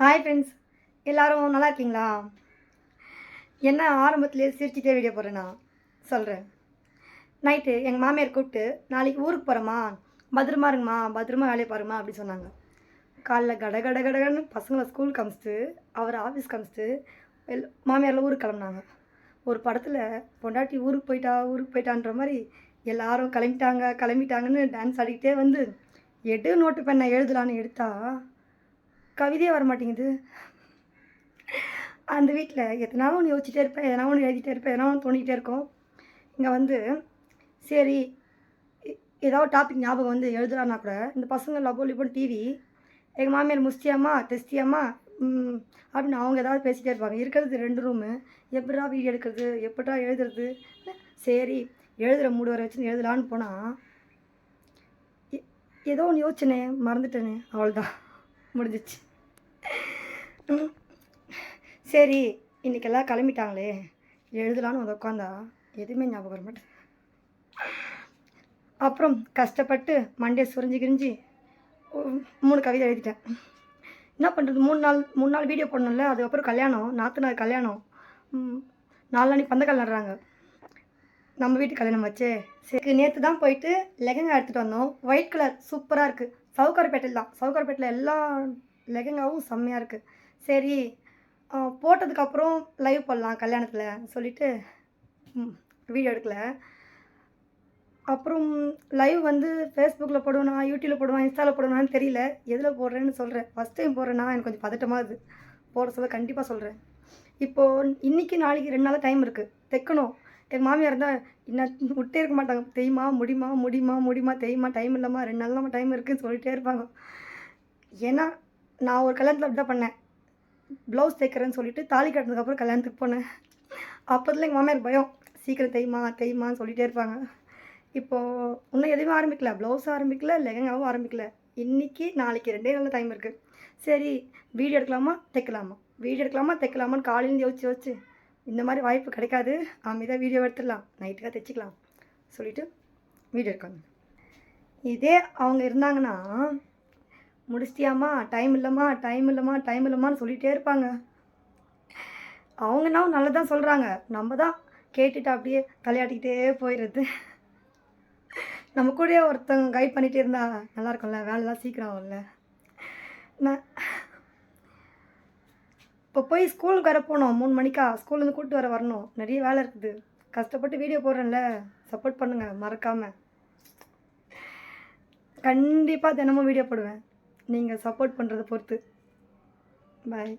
Hi friends எல்லோரும் நல்லா இருக்கீங்களா? என்ன ஆரம்பத்துலேயே சிரிச்சிட்டே வீடியோ போகிறேன் நான் சொல்கிறேன் நைட்டு எங்கள் மாமியார் கூப்பிட்டு நாளைக்கு ஊருக்கு போகிறோமா பத்திரமா இருங்கம்மா. பத்திரமா வேலையை பாருமா அப்படி சொன்னாங்க. காலைல கட கட கடன்னு பசங்களை ஸ்கூலுக்கு அமிச்சிட்டு அவர் ஆஃபீஸ்க்கு அமிச்சிட்டு எல் மாமியாரில் ஊருக்கு கிளம்புனாங்க. ஒரு படத்தில் பொண்டாட்டி ஊருக்கு போயிட்டா ஊருக்கு போயிட்டான்ற மாதிரி எல்லாரும் கிளம்பிட்டாங்க கிளம்பிட்டாங்கன்னு டான்ஸ் ஆடிக்கிட்டே வந்து எடு நோட்டு பெண்ணை எழுதலான்னு எடுத்தா கவிதையே வர மாட்டேங்குது அந்த வீட்டில் எத்தனா ஒன்று யோசிச்சுட்டே இருப்பேன் எதனா ஒன்று எழுதிட்டே இருப்பேன் எதனா ஒன்று தோண்டிகிட்டே இருக்கும். இங்கே வந்து சரி ஏதாவது டாபிக் ஞாபகம் வந்து எழுதலான்னா கூட இந்த பசங்க லபோ டிவி எங்கள் மாமியார் முஸ்தியாமா தெஸ்தியாமா அப்படின்னு அவங்க ஏதாவது பேசிகிட்டே இருப்பாங்க. இருக்கிறது ரெண்டு ரூமு எப்படா வீடியோ எடுக்கிறது எப்படா எழுதுறது? சரி எழுதுகிற மூடு வர வச்சு எழுதலான்னு போனால் ஏதோ ஒன்று யோசிச்சனே மறந்துட்டேனே அவ்வளோதான் முடிஞ்சிச்சு. சரி இன்னைக்கு எல்லாம் கிளம்பிட்டாங்களே. எழுதலான்னு வந்து உட்காந்தா எதுவுமே ஞாபகம் வர மாட்டேன் அப்புறம் கஷ்டப்பட்டு மண்டே சுரிஞ்சு கிரிஞ்சு மூணு கவிதை எழுதிட்டேன். என்ன பண்ணுறது மூணு நாள் மூணு நாள் வீடியோ போடணும்ல அதுக்கப்புறம் கல்யாணம் நாற்று கல்யாணம். நாலு பந்த பந்தக்கால் நம்ம வீட்டு கல்யாணம் வச்சே சரி நேற்று தான் போயிட்டு லெகங்கா எடுத்துகிட்டு வந்தோம். ஒயிட் கலர் சூப்பராக இருக்குது சவுகார்பேட்டையில் தான் சவுகார்பேட்டில் எல்லா லெகங்காவும் செம்மையாக இருக்குது சரி போட்டதுக்கப்புறம் லைவ் பண்ணலாம் கல்யாணத்தில் சொல்லிட்டு. வீடியோ எடுக்கல. அப்புறம் லைவ் வந்து ஃபேஸ்புக்கில் போடுவேனா யூடியூப்பில் போடுவேன் இன்ஸ்டாவில் போடுவேனான்னு தெரியல. எதில் போடுறேன்னு சொல்கிறேன் ஃபஸ்ட் டைம் போடுறேன்னா எனக்கு கொஞ்சம் பதட்டமாக இருக்குது போட சொல்ல கண்டிப்பாக சொல்கிறேன் இப்போது இன்றைக்கி நாளைக்கு ரெண்டு நாள் டைம் இருக்குது தைக்கணும். எங்கள் மாமியார் இருந்தால் இன்னும் விட்டே இருக்க மாட்டாங்க. தெரியுமா முடியுமா முடியுமா முடியுமா தெரியுமா டைம் இல்லாமல் ரெண்டு நாள் தான் டைம் இருக்குதுன்னு சொல்லிட்டே இருப்பாங்க. ஏன்னா நான் ஒரு கல்யாணத்தில் அப்படி தான் பண்ணேன். ப்ளவுஸ் தைக்கிறேன்னு சொல்லிட்டு தாலி கட்டினதுக்கப்புறம் கல்யாணத்துக்கு போனேன். அப்போதுல எங்கள் மாமியார் பயம். சீக்கிரம் தைமா தைமான்னு சொல்லிகிட்டே இருப்பாங்க. இப்போது இன்னும் எதுவுமே ஆரம்பிக்கல. ப்ளவுஸ் ஆரம்பிக்கல லெஹங்காவும் ஆரம்பிக்கல. இன்றைக்கி நாளைக்கு ரெண்டே நல்ல டைம் இருக்குது சரி வீடியோ எடுக்கலாமா? தைக்கலாமா? வீடியோ எடுக்கலாமா? தைக்கலாமான்னு காலையிலேருந்து யோசிச்சு யோசிச்சு. இந்த மாதிரி வாய்ப்பு கிடைக்காது. அமைதியாக வீடியோ எடுத்துடலாம். நைட்டுக்காக தைச்சிக்கலாம். சொல்லிவிட்டு வீடியோ எடுக்காங்க இதே அவங்க இருந்தாங்கன்னா முடிச்சிட்டியாம்மா? டைம் இல்லைம்மா டைம் இல்லைம்மா டைம் இல்லைம்மான்னு சொல்லிகிட்டே இருப்பாங்க. அவங்கன்னா நல்லதான் சொல்கிறாங்க நம்ம தான் கேட்டுட்டு அப்படியே தலையாட்டிக்கிட்டே போயிடுறது. நம்ம கூடயே ஒருத்தவங்க கைட் பண்ணிகிட்டே இருந்தா நல்லாயிருக்கும்ல வேலைலாம் சீக்கிரம் ஆகும்ல? நான் இப்போ போய் ஸ்கூலுக்கு வர போனோம். மூணு மணிக்கா. ஸ்கூல்லேருந்து கூப்பிட்டு வர வரணும். நிறைய வேலை இருக்குது. கஷ்டப்பட்டு வீடியோ போடுறேன்ல. சப்போர்ட் பண்ணுங்கள் மறக்காமல் கண்டிப்பாக தினமும் வீடியோ போடுவேன். நீங்கள் சப்போர்ட் பண்ணுறதை பொறுத்து. பாய்